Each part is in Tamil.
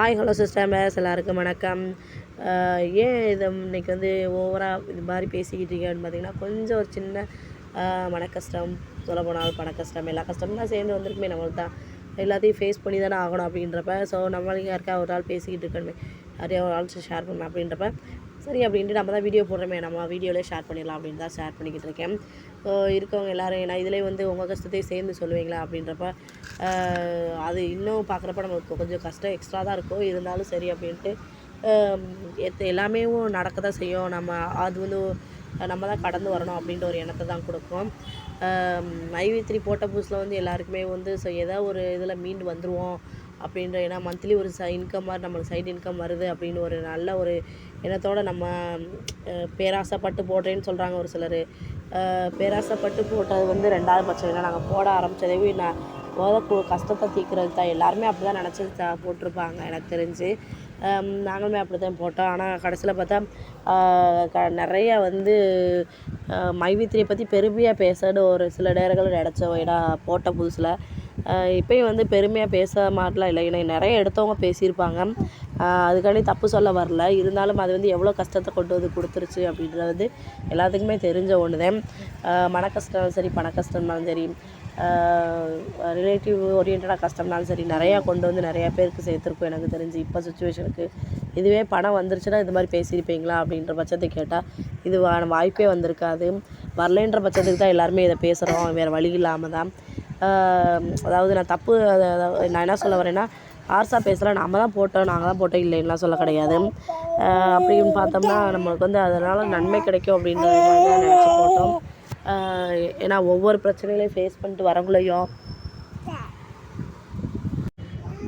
ஹாய் ஹலோ சிஸ்டர்ஸ் எல்லாருக்கும் வணக்கம். ஏன் இதை இன்னைக்கு வந்து ஓவராக இது மாதிரி பேசிக்கிட்டு இருக்கேன்னு பார்த்தீங்கன்னா கொஞ்சம் ஒரு சின்ன மன கஷ்டம் சொல்ல போனால் பண கஷ்டம் எல்லா கஷ்டமும் தான் சேர்ந்து வந்திருக்குமே நம்மளுக்கு தான் எல்லாத்தையும் ஃபேஸ் பண்ணி தானே ஆகணும் அப்படின்றப்ப ஸோ நம்மளுக்கு யாருக்கா ஒரு ஆள் பேசிக்கிட்டு இருக்கணுமே. யாரையா ஒரு ஆள் ஷேர் பண்ணணும் அப்படின்றப்ப சரி அப்படின்ட்டு நம்ம தான் வீடியோ போடுறோமே நம்ம வீடியோலேயே ஷேர் பண்ணிடலாம் அப்படின்னு தான் ஷேர் பண்ணிக்கிட்டு இருக்கேன். ஸோ இருக்கவங்க எல்லோரும் ஏன்னா இதிலே வந்து உங்கள் கஷ்டத்தையும் சேர்ந்து சொல்லுவீங்களா அப்படின்றப்ப அது இன்னும் பார்க்குறப்ப நமக்கு கொஞ்சம் கஷ்டம் எக்ஸ்ட்ரா தான் இருக்கும். இருந்தாலும் சரி அப்படின்ட்டு எத்த எல்லாமே நடக்க தான் செய்யும். நம்ம அது வந்து நம்ம தான் கடந்து வரணும் அப்படின்ற ஒரு எண்ணத்தை தான் கொடுக்கும். ஐவி த்ரீ போட்ட புதுசில் வந்து எல்லாருக்குமே வந்து ஸோ ஏதோ ஒரு இதில் மீண்டு வந்துடுவோம் அப்படின்ற ஏன்னா மந்த்லி ஒரு ச இன்கம் மாதிரி நம்மளுக்கு சைடு இன்கம் வருது அப்படின்னு ஒரு நல்ல ஒரு எண்ணத்தோடு நம்ம பேராசைப்பட்டு போடுறேன்னு சொல்கிறாங்க ஒரு சிலர். பேராசைப்பட்டு போட்டது வந்து ரெண்டாவது பட்சம். ஏன்னா நாங்கள் போட ஆரம்பித்ததே நான் முத கஷ்டத்தை தீர்க்கறது தான். எல்லாருமே அப்படி தான் நினச்சி போட்டிருப்பாங்க எனக்கு தெரிஞ்சு. நாங்களுமே அப்படி தான் போட்டோம். ஆனால் கடைசியில் பார்த்தா க நிறைய வந்து மைவித்திரியை பற்றி பெருமையாக பேசன்னு ஒரு சில நேரங்கள் நினச்சோம். ஏன்னா போட்ட புதுசில். இப்போயும் வந்து பெருமையாக பேச மாட்டலாம் இல்லை ஏன்னா நிறைய எடுத்தவங்க பேசியிருப்பாங்க. அதுக்காண்டி தப்பு சொல்ல வரல. இருந்தாலும் அது வந்து எவ்வளோ கஷ்டத்தை கொண்டு வந்து கொடுத்துருச்சு அப்படின்றது வந்து எல்லாத்துக்குமே தெரிஞ்ச ஒன்று தான் மன கஷ்டம் சரி பண கஷ்டம்னாலும் சரி ரிலேட்டிவ் ஓரியன்டாக கஷ்டம்னாலும் சரி நிறையா கொண்டு வந்து நிறையா பேருக்கு சேர்த்துருக்கும் எனக்கு தெரிஞ்சு. இப்போ சுச்சுவேஷனுக்கு இதுவே பணம் வந்துருச்சுன்னா இது மாதிரி பேசியிருப்பீங்களா அப்படின்ற பட்சத்தை கேட்டால் இதுவான வாய்ப்பே வந்திருக்காது. வரலைன்ற பட்சத்துக்கு தான் எல்லாருமே இதை பேசுகிறோம் வேறு வழி இல்லாமல் தான். அதாவது நான் தப்பு அதாவது நான் என்ன சொல்ல வரேன்னா ஆர்ஸாக பேசலாம் நம்ம தான் போட்டோம் நாங்கள் தான் போட்டோம் இல்லைன்னுலாம் சொல்ல கிடையாது. அப்படின்னு பார்த்தோம்னா நம்மளுக்கு வந்து அதனால் நன்மை கிடைக்கும் அப்படின்ற மாதிரி தான் நினச்சி போட்டோம். ஏன்னா ஒவ்வொரு பிரச்சனைகளையும் ஃபேஸ் பண்ணிட்டு வரவங்களையும்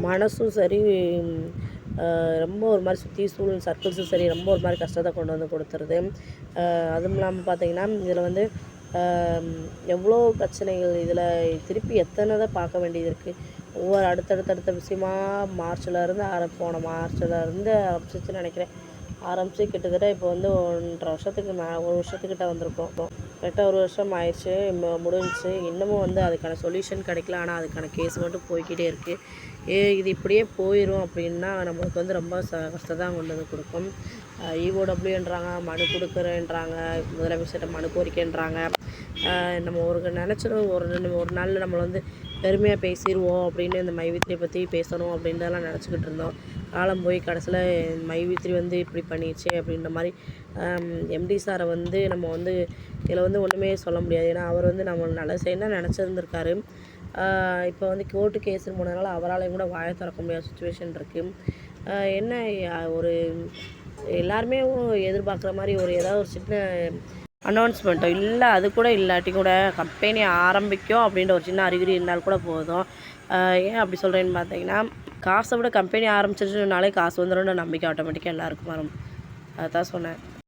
மனசும் சரி ரொம்ப ஒரு மாதிரி சுற்றி சூழல் சர்க்கிள்ஸும் சரி ரொம்ப ஒரு மாதிரி கஷ்டத்தை கொண்டு வந்து கொடுத்துருது. அதுவும் இல்லாமல் பார்த்தீங்கன்னா இதில் வந்து எவ்வளோ பிரச்சனைகள் இதில் திருப்பி எத்தனை தான் பார்க்க வேண்டியது இருக்குது ஒவ்வொரு அடுத்தடுத்தடுத்த விஷயமா மார்ச்லேருந்து ஆர போன மார்ச்லேருந்து ஆரம்பிச்சிச்சு ஆரம்பிச்சிச்சுன்னு நினைக்கிறேன். ஆரம்பித்து கிட்டத்தட்ட இப்போ வந்து ஒன்றரை வருஷத்துக்கு மே ஒரு வருஷத்துக்கிட்ட வந்திருக்கோம். கரெக்டாக ஒரு வருஷம் ஆயிடுச்சு முடிஞ்சிச்சு. இன்னமும் வந்து அதுக்கான சொல்யூஷன் கிடைக்கல. ஆனால் அதுக்கான கேஸ் மட்டும் போய்க்கிட்டே இருக்குது ஏ இது இப்படியே போயிடும் அப்படின்னா நம்மளுக்கு வந்து ரொம்ப ச கஷ்டத்தான் கொண்டு வந்து கொடுக்கும். இஓடபிள்யூன்றாங்க மனு கொடுக்குறேன்றாங்க முதலமைச்சர்கிட்ட மனு கோரிக்கைன்றாங்க. நம்ம ஒரு நினச்சிடும் ஒரு ரெண்டு ஒரு நாளில் நம்மளை வந்து பெருமையாக பேசிடுவோம் அப்படின்னு இந்த மைவித்திரியை பற்றி பேசணும் அப்படின்றதெல்லாம் நினச்சிக்கிட்டு இருந்தோம். காலம் போய் கடைசியில் மைவித்திரி வந்து இப்படி பண்ணிடுச்சு அப்படின்ற மாதிரி எம்டி சாரை வந்து நம்ம வந்து இதில் வந்து ஒன்றுமே சொல்ல முடியாது. ஏன்னா அவர் வந்து நம்ம நல்ல செய்யணும் நினச்சிருந்துருக்காரு. இப்போ வந்து கோர்ட்டு கேஸுன்னு போனதுனால அவராலையும் கூட வாய திறக்க முடியாத சுச்சுவேஷன் இருக்குது என்ன ஒரு எல்லாருமே எதிர்பார்க்குற மாதிரி ஒரு ஏதாவது ஒரு சின்ன அனௌன்ஸ்மெண்ட்டோ இல்லை அது கூட இல்லாட்டி கூட கம்பெனி ஆரம்பிக்கும் அப்படின்ற ஒரு சின்ன அறிகுறி இருந்தால் கூட போதும். ஏன் அப்படி சொல்கிறேன்னு பார்த்தீங்கன்னா காசை விட கம்பெனி ஆரம்பிச்சிருச்சுனாலே காசு வந்துடும் நம்பிக்கை ஆட்டோமேட்டிக்காக எல்லாருக்கும் வரும். அதுதான் சொன்னேன்.